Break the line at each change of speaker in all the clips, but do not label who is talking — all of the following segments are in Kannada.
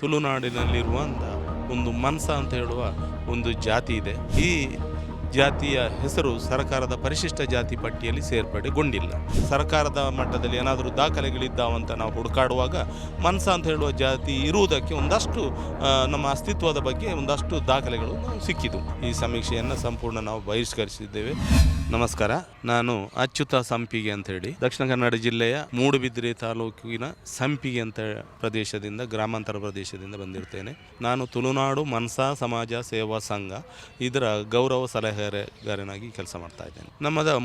ತುಳುನಾಡಿನಲ್ಲಿರುವಂಥ ಒಂದು ಮನ್ಸ ಅಂತ ಹೇಳುವ ಒಂದು ಜಾತಿ ಇದೆ. ಈ ಜಾತಿಯ ಹೆಸರು ಸರ್ಕಾರದ ಪರಿಶಿಷ್ಟ ಜಾತಿ ಪಟ್ಟಿಯಲ್ಲಿ ಸೇರ್ಪಡೆಗೊಂಡಿಲ್ಲ. ಸರ್ಕಾರದ ಮಟ್ಟದಲ್ಲಿ ಏನಾದರೂ ದಾಖಲೆಗಳಿದ್ದಾವಂತ ನಾವು ಹುಡುಕಾಡುವಾಗ ಮನ್ಸ ಅಂತ ಹೇಳುವ ಜಾತಿ ಇರುವುದಕ್ಕೆ ಒಂದಷ್ಟು ನಮ್ಮ ಅಸ್ತಿತ್ವದ ಬಗ್ಗೆ ಒಂದಷ್ಟು ದಾಖಲೆಗಳು ಸಿಕ್ಕಿತು ಈ ಸಮೀಕ್ಷೆಯನ್ನು ಸಂಪೂರ್ಣ ನಾವು ಬಹಿಷ್ಕರಿಸಿದ್ದೇವೆ. ನಮಸ್ಕಾರ. ನಾನು ಅಚ್ಯುತ ಸಂಪಿಗೆ ಅಂತ ಹೇಳಿ. ದಕ್ಷಿಣ ಕನ್ನಡ ಜಿಲ್ಲೆಯ ಮೂಡುಬಿದಿರೆ ತಾಲೂಕಿನ ಸಂಪಿಗೆ ಅಂತ ಪ್ರದೇಶದಿಂದ, ಗ್ರಾಮಾಂತರ ಪ್ರದೇಶದಿಂದ ಬಂದಿರ್ತೇನೆ. ನಾನು ತುಳುನಾಡು ಮನ್ಸಾ ಸಮಾಜ ಸೇವಾ ಸಂಘ ಇದರ ಗೌರವ ಸಲಹೆಗಾರನಾಗಿ ಕೆಲಸ ಮಾಡ್ತಾ ಇದ್ದೇನೆ. ನಮ್ಮದ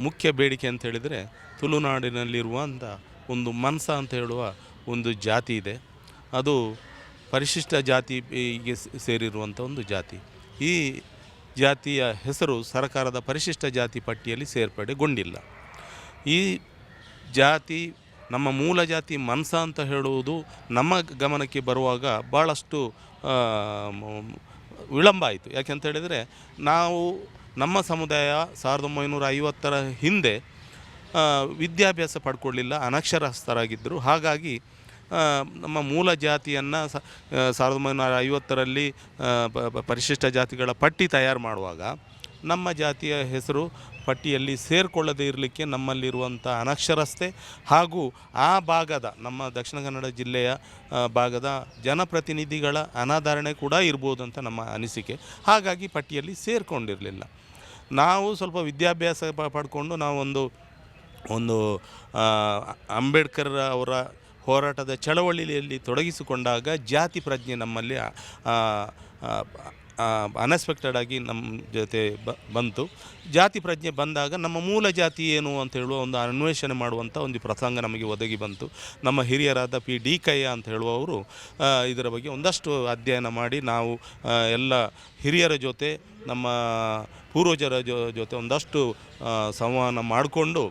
ಮುಖ್ಯ ಬೇಡಿಕೆ ಅಂತ ಹೇಳಿದರೆ ತುಳುನಾಡಿನಲ್ಲಿರುವಂಥ ಒಂದು ಮನ್ಸ ಅಂತ ಹೇಳುವ ಒಂದು ಜಾತಿ ಇದೆ. ಅದು ಪರಿಶಿಷ್ಟ ಜಾತಿಗೆ ಸೇರಿರುವಂಥ ಒಂದು ಜಾತಿ. ಈ ಜಾತಿಯ ಹೆಸರು ಸರ್ಕಾರದ ಪರಿಶಿಷ್ಟ ಜಾತಿ ಪಟ್ಟಿಯಲ್ಲಿ ಸೇರ್ಪಡೆಗೊಂಡಿಲ್ಲ. ಈ ಜಾತಿ, ನಮ್ಮ ಮೂಲ ಜಾತಿ ಮನ್ಸ ಅಂತ ಹೇಳುವುದು ನಮ್ಮ ಗಮನಕ್ಕೆ ಬರುವಾಗ ಭಾಳಷ್ಟು ವಿಳಂಬ ಆಯಿತು. ಯಾಕೆಂತ ಹೇಳಿದರೆ, ನಾವು ನಮ್ಮ ಸಮುದಾಯ ಸಾವಿರದ ಒಂಬೈನೂರ ಐವತ್ತರ ಹಿಂದೆ ವಿದ್ಯಾಭ್ಯಾಸ ಪಡ್ಕೊಳ್ಳಿಲ್ಲ, ಅನಕ್ಷರಸ್ಥರಾಗಿದ್ದರು. ಹಾಗಾಗಿ ನಮ್ಮ ಮೂಲ ಜಾತಿಯನ್ನು ಸಾವಿರದ ಒಂಬೈನೂರ ಐವತ್ತರಲ್ಲಿ ಪರಿಶಿಷ್ಟ ಜಾತಿಗಳ ಪಟ್ಟಿ ತಯಾರು ಮಾಡುವಾಗ, ನಮ್ಮ ಜಾತಿಯ ಹೆಸರು ಪಟ್ಟಿಯಲ್ಲಿ ಸೇರಿಕೊಳ್ಳದೇ ಇರಲಿಕ್ಕೆ ನಮ್ಮಲ್ಲಿರುವಂಥ ಅನಕ್ಷರಸ್ಥೆ ಹಾಗೂ ಆ ಭಾಗದ, ನಮ್ಮ ದಕ್ಷಿಣ ಕನ್ನಡ ಜಿಲ್ಲೆಯ ಭಾಗದ ಜನಪ್ರತಿನಿಧಿಗಳ ಅನಾಧಾರಣೆ ಕೂಡ ಇರ್ಬೋದು ಅಂತ ನಮ್ಮ ಅನಿಸಿಕೆ. ಹಾಗಾಗಿ ಪಟ್ಟಿಯಲ್ಲಿ ಸೇರಿಕೊಂಡಿರಲಿಲ್ಲ. ನಾವು ಸ್ವಲ್ಪ ವಿದ್ಯಾಭ್ಯಾಸ ಪಡ್ಕೊಂಡು ನಾವೊಂದು, ಒಂದು ಅಂಬೇಡ್ಕರ್ ಅವರ ಹೋರಾಟದ ಚಳವಳಿಯಲ್ಲಿ ತೊಡಗಿಸಿಕೊಂಡಾಗ ಜಾತಿ ಪ್ರಜ್ಞೆ ನಮ್ಮಲ್ಲಿ ಅನ್ಎಕ್ಸ್ಪೆಕ್ಟೆಡ್ ಆಗಿ ನಮ್ಮ ಜೊತೆ ಬ, ಬಂತು. ಜಾತಿ ಪ್ರಜ್ಞೆ ಬಂದಾಗ ನಮ್ಮ ಮೂಲ ಜಾತಿ ಏನು ಅಂತ ಹೇಳುವ ಒಂದು ಅನ್ವೇಷಣೆ ಮಾಡುವಂಥ ಒಂದು ಪ್ರಸಂಗ ನಮಗೆ ಒದಗಿ ಬಂತು. ನಮ್ಮ ಹಿರಿಯರಾದ ಪಿ. ಡಿ. ಕಯ್ಯ ಅಂತ ಹೇಳುವವರು ಇದರ ಬಗ್ಗೆ ಒಂದಷ್ಟು ಅಧ್ಯಯನ ಮಾಡಿ ನಾವು ಎಲ್ಲ ಹಿರಿಯರ ಜೊತೆ, ನಮ್ಮ ಪೂರ್ವಜರ ಜೊತೆ ಒಂದಷ್ಟು ಸಂವಹನ ಮಾಡಿಕೊಂಡು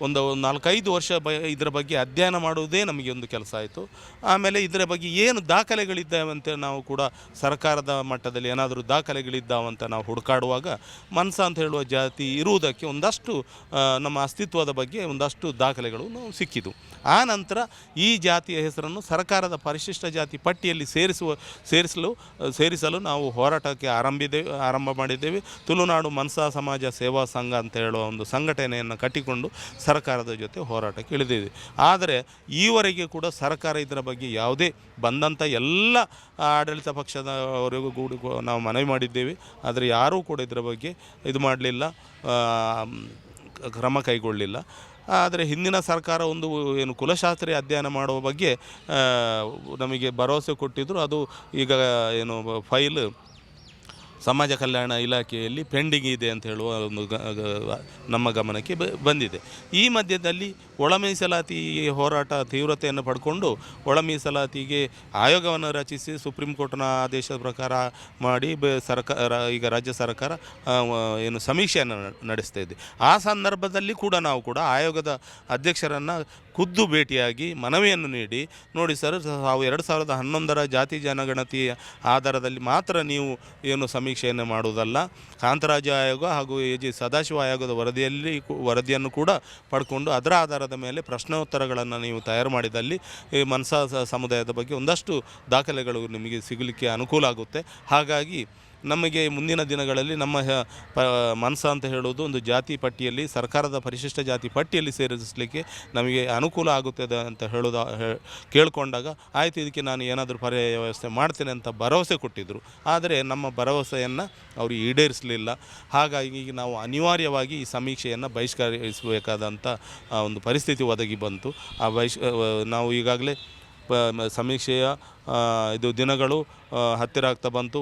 ಒಂದು ನಾಲ್ಕೈದು ವರ್ಷ ಬ ಇದರ ಬಗ್ಗೆ ಅಧ್ಯಯನ ಮಾಡುವುದೇ ನಮಗೆ ಒಂದು ಕೆಲಸ ಆಯಿತು. ಆಮೇಲೆ ಇದರ ಬಗ್ಗೆ ಏನು ದಾಖಲೆಗಳಿದ್ದಾವೆ ಅಂತ ನಾವು ಕೂಡ ಸರ್ಕಾರದ ಮಟ್ಟದಲ್ಲಿ ಏನಾದರೂ ದಾಖಲೆಗಳಿದ್ದಾವಂತ ನಾವು ಹುಡುಕಾಡುವಾಗ ಮನ್ಸ ಅಂತ ಹೇಳುವ ಜಾತಿ ಇರುವುದಕ್ಕೆ ಒಂದಷ್ಟು ನಮ್ಮ ಅಸ್ತಿತ್ವದ ಬಗ್ಗೆ ಒಂದಷ್ಟು ದಾಖಲೆಗಳು ನಾವು ಸಿಕ್ಕಿತು ಆ ನಂತರ ಈ ಜಾತಿಯ ಹೆಸರನ್ನು ಸರ್ಕಾರದ ಪರಿಶಿಷ್ಟ ಜಾತಿ ಪಟ್ಟಿಯಲ್ಲಿ ಸೇರಿಸುವ, ಸೇರಿಸಲು ಸೇರಿಸಲು ನಾವು ಹೋರಾಟಕ್ಕೆ ಆರಂಭಿದೆ, ಆರಂಭ ಮಾಡಿದ್ದೇವೆ. ತುಳುನಾಡು ಮನ್ಸಾ ಸಮಾಜ ಸೇವಾ ಸಂಘ ಅಂತ ಹೇಳುವ ಒಂದು ಸಂಘಟನೆಯನ್ನು ಕಟ್ಟಿಕೊಂಡು ಸರ್ಕಾರದ ಜೊತೆ ಹೋರಾಟಕ್ಕೆ ಇಳಿದಿದೆ. ಆದರೆ ಈವರೆಗೆ ಕೂಡ ಸರ್ಕಾರ ಇದರ ಬಗ್ಗೆ ಯಾವುದೇ ಬಂದಂಥ ಎಲ್ಲ ಆಡಳಿತ ಪಕ್ಷದವರೆಗೂ ಕೂಡ ನಾವು ಮನವಿ ಮಾಡಿದ್ದೇವೆ. ಆದರೆ ಯಾರೂ ಕೂಡ ಇದರ ಬಗ್ಗೆ ಇದು ಮಾಡಲಿಲ್ಲ ಕ್ರಮ ಕೈಗೊಳ್ಳಲಿಲ್ಲ. ಆದರೆ ಹಿಂದಿನ ಸರ್ಕಾರ ಒಂದು ಏನು ಕುಲಶಾಸ್ತ್ರೀಯ ಅಧ್ಯಯನ ಮಾಡುವ ಬಗ್ಗೆ ನಮಗೆ ಭರವಸೆ ಕೊಟ್ಟಿದ್ದರು ಅದು ಈಗ ಏನು ಫೈಲ್ ಸಮಾಜ ಕಲ್ಯಾಣ ಇಲಾಖೆಯಲ್ಲಿ ಪೆಂಡಿಂಗ್ ಇದೆ ಅಂತ ಹೇಳುವ ಒಂದು ನಮ್ಮ ಗಮನಕ್ಕೆ ಬಂದಿದೆ. ಈ ಮಧ್ಯದಲ್ಲಿ ಒಳ ಮೀಸಲಾತಿ ಹೋರಾಟ ತೀವ್ರತೆಯನ್ನು ಪಡ್ಕೊಂಡು ಒಳ ಮೀಸಲಾತಿಗೆ ಆಯೋಗವನ್ನು ರಚಿಸಿ ಸುಪ್ರೀಂ ಕೋರ್ಟ್ನ ಆದೇಶದ ಪ್ರಕಾರ ಮಾಡಿ ಸರ್ಕಾರ ಈಗ ರಾಜ್ಯ ಸರ್ಕಾರ ಏನು ಸಮೀಕ್ಷೆಯನ್ನು ನಡೆಸ್ತಾ ಇದೆ. ಆ ಸಂದರ್ಭದಲ್ಲಿ ಕೂಡ ನಾವು ಕೂಡ ಆಯೋಗದ ಅಧ್ಯಕ್ಷರನ್ನು ಖುದ್ದು ಭೇಟಿಯಾಗಿ ಮನವಿಯನ್ನು ನೀಡಿ, ನೋಡಿ ಸರ್, ತಾವು ಎರಡು ಸಾವಿರದ ಹನ್ನೊಂದರ ಜಾತಿ ಜನಗಣತಿಯ ಆಧಾರದಲ್ಲಿ ಮಾತ್ರ ನೀವು ಏನು ಸಮೀಕ್ಷೆಯನ್ನು ಮಾಡುವುದಲ್ಲ ಕಾಂತರಾಜ ಆಯೋಗ ಹಾಗೂ ಎ ಜಿ ಸದಾಶಿವ ಆಯೋಗದ ವರದಿಯಲ್ಲಿ ವರದಿಯನ್ನು ಕೂಡ ಪಡ್ಕೊಂಡು ಅದರ ಆಧಾರದ ಮೇಲೆ ಪ್ರಶ್ನೋತ್ತರಗಳನ್ನು ನೀವು ತಯಾರು ಮಾಡಿದಲ್ಲಿ ಈ ಮನ್ಸಾ ಸಮುದಾಯದ ಬಗ್ಗೆ ಒಂದಷ್ಟು ದಾಖಲೆಗಳು ನಿಮಗೆ ಸಿಗಲಿಕ್ಕೆ ಅನುಕೂಲ ಆಗುತ್ತೆ. ಹಾಗಾಗಿ ನಮಗೆ ಮುಂದಿನ ದಿನಗಳಲ್ಲಿ ನಮ್ಮ ಪ, ಮನಸ ಅಂತ ಹೇಳುವುದು ಒಂದು ಜಾತಿ ಪಟ್ಟಿಯಲ್ಲಿ, ಸರ್ಕಾರದ ಪರಿಶಿಷ್ಟ ಜಾತಿ ಪಟ್ಟಿಯಲ್ಲಿ ಸೇರಿಸಲಿಕ್ಕೆ ನಮಗೆ ಅನುಕೂಲ ಆಗುತ್ತದೆ ಅಂತ ಹೇಳೋದು ಕೇಳಿಕೊಂಡಾಗ, ಆಯಿತು, ಇದಕ್ಕೆ ನಾನು ಏನಾದರೂ ಪರ್ಯಾಯ ವ್ಯವಸ್ಥೆ ಮಾಡ್ತೇನೆ ಅಂತ ಭರವಸೆ ಕೊಟ್ಟಿದ್ದರು ಆದರೆ ನಮ್ಮ ಭರವಸೆಯನ್ನು ಅವರು ಈಡೇರಿಸಲಿಲ್ಲ. ಹಾಗಾಗಿ ನಾವು ಅನಿವಾರ್ಯವಾಗಿ ಈ ಸಮೀಕ್ಷೆಯನ್ನು ಬಹಿಷ್ಕರಿಸಬೇಕಾದಂಥ ಒಂದು ಪರಿಸ್ಥಿತಿ ಒದಗಿ ಬಂತು. ಆ ಬಹಿಷ್ ನಾವು ಈಗಾಗಲೇ ಸಮೀಕ್ಷೆಯ ಇದು ದಿನಗಳು ಹತ್ತಿರ ಆಗ್ತಾ ಬಂತು.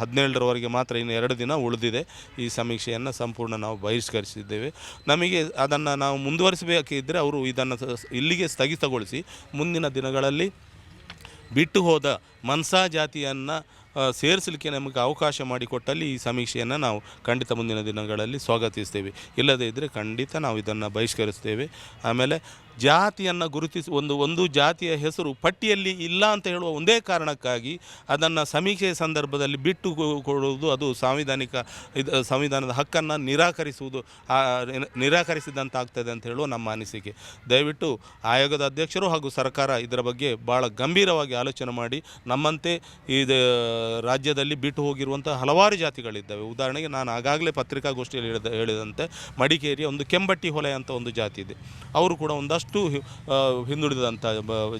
ಹದಿನೇಳರವರೆಗೆ ಮಾತ್ರ ಇನ್ನು ಎರಡು ದಿನ ಉಳಿದಿದೆ. ಈ ಸಮೀಕ್ಷೆಯನ್ನು ಸಂಪೂರ್ಣ ನಾವು ಬಹಿಷ್ಕರಿಸಿದ್ದೇವೆ. ನಮಗೆ ಅದನ್ನು ನಾವು ಮುಂದುವರಿಸಬೇಕಿದ್ದರೆ ಅವರು ಇದನ್ನು ಇಲ್ಲಿಗೆ ಸ್ಥಗಿತಗೊಳಿಸಿ ಮುಂದಿನ ದಿನಗಳಲ್ಲಿ ಬಿಟ್ಟು ಹೋದ ಮನ್ಸಾ ಜಾತಿಯನ್ನು ಸೇರಿಸಲಿಕ್ಕೆ ನಮಗೆ ಅವಕಾಶ ಮಾಡಿಕೊಟ್ಟಲ್ಲಿ ಈ ಸಮೀಕ್ಷೆಯನ್ನು ನಾವು ಖಂಡಿತ ಮುಂದಿನ ದಿನಗಳಲ್ಲಿ ಸ್ವಾಗತಿಸ್ತೇವೆ. ಇಲ್ಲದೇ ಇದ್ದರೆ ಖಂಡಿತ ನಾವು ಇದನ್ನು ಬಹಿಷ್ಕರಿಸ್ತೇವೆ. ಆಮೇಲೆ ಜಾತಿಯನ್ನು ಗುರುತಿಸಿ ಒಂದು ಒಂದು ಜಾತಿಯ ಹೆಸರು ಪಟ್ಟಿಯಲ್ಲಿ ಇಲ್ಲ ಅಂತ ಹೇಳುವ ಒಂದೇ ಕಾರಣಕ್ಕಾಗಿ ಅದನ್ನು ಸಮೀಕ್ಷೆಯ ಸಂದರ್ಭದಲ್ಲಿ ಬಿಟ್ಟು ಕೊಡುವುದು ಅದು ಸಾಂವಿಧಾನಿಕ ಇದು, ಸಂವಿಧಾನದ ಹಕ್ಕನ್ನು ನಿರಾಕರಿಸುವುದು ನಿರಾಕರಿಸಿದಂತಾಗ್ತದೆ ಅಂತ ಹೇಳುವ ನಮ್ಮ ಅನಿಸಿಕೆ. ದಯವಿಟ್ಟು ಆಯೋಗದ ಅಧ್ಯಕ್ಷರು ಹಾಗೂ ಸರ್ಕಾರ ಇದರ ಬಗ್ಗೆ ಭಾಳ ಗಂಭೀರವಾಗಿ ಆಲೋಚನೆ ಮಾಡಿ, ನಮ್ಮಂತೆ ಇದು ರಾಜ್ಯದಲ್ಲಿ ಬಿಟ್ಟು ಹೋಗಿರುವಂಥ ಹಲವಾರು ಜಾತಿಗಳಿದ್ದಾವೆ. ಉದಾಹರಣೆಗೆ ನಾನು ಆಗಾಗಲೇ ಪತ್ರಿಕಾಗೋಷ್ಠಿಯಲ್ಲಿ ಹೇಳಿದ, ಹೇಳಿದಂತೆ ಮಡಿಕೇರಿಯ ಒಂದು ಕೆಂಬಟ್ಟಿ ಹೊಲೆ ಅಂತ ಒಂದು ಜಾತಿ ಇದೆ. ಅವರು ಕೂಡ ಒಂದಷ್ಟು ಆ, ಹಿಂದುಳಿದಂಥ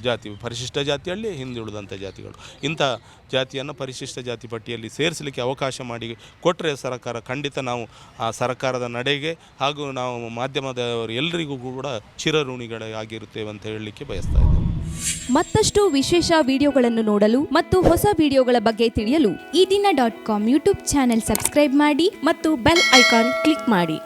ಜಾತಿ ಪರಿಶಿಷ್ಟ ಜಾತಿಯಲ್ಲಿ ಹಿಂದುಳಿದಂಥ ಜಾತಿಗಳು. ಇಂಥ ಜಾತಿಯನ್ನು ಪರಿಶಿಷ್ಟ ಜಾತಿ ಪಟ್ಟಿಯಲ್ಲಿ ಸೇರಿಸಲಿಕ್ಕೆ ಅವಕಾಶ ಮಾಡಿ ಕೊಟ್ಟರೆ ಸರ್ಕಾರ ಖಂಡಿತ ನಾವು ಆ ಸರ್ಕಾರದ ನಡೆಗೆ ಹಾಗೂ ನಾವು ಮಾಧ್ಯಮದವರು ಎಲ್ಲರಿಗೂ ಕೂಡ ಚಿರಋಣಿಗಳಾಗಿರುತ್ತೇವೆ ಅಂತ ಹೇಳಲಿಕ್ಕೆ ಬಯಸ್ತಾ ಇದ್ದೇವೆ
ಮತ್ತಷ್ಟು ವಿಶೇಷ ವಿಡಿಯೋಗಳನ್ನು ನೋಡಲು ಮತ್ತು ಹೊಸ ವಿಡಿಯೋಗಳ ಬಗ್ಗೆ ತಿಳಿಯಲು
ಈ ದಿನ dot com YouTube channel subscribe ಮಾಡಿ
ಮತ್ತು ಬೆಲ್ ಐಕಾನ್ ಕ್ಲಿಕ್ ಮಾಡಿ.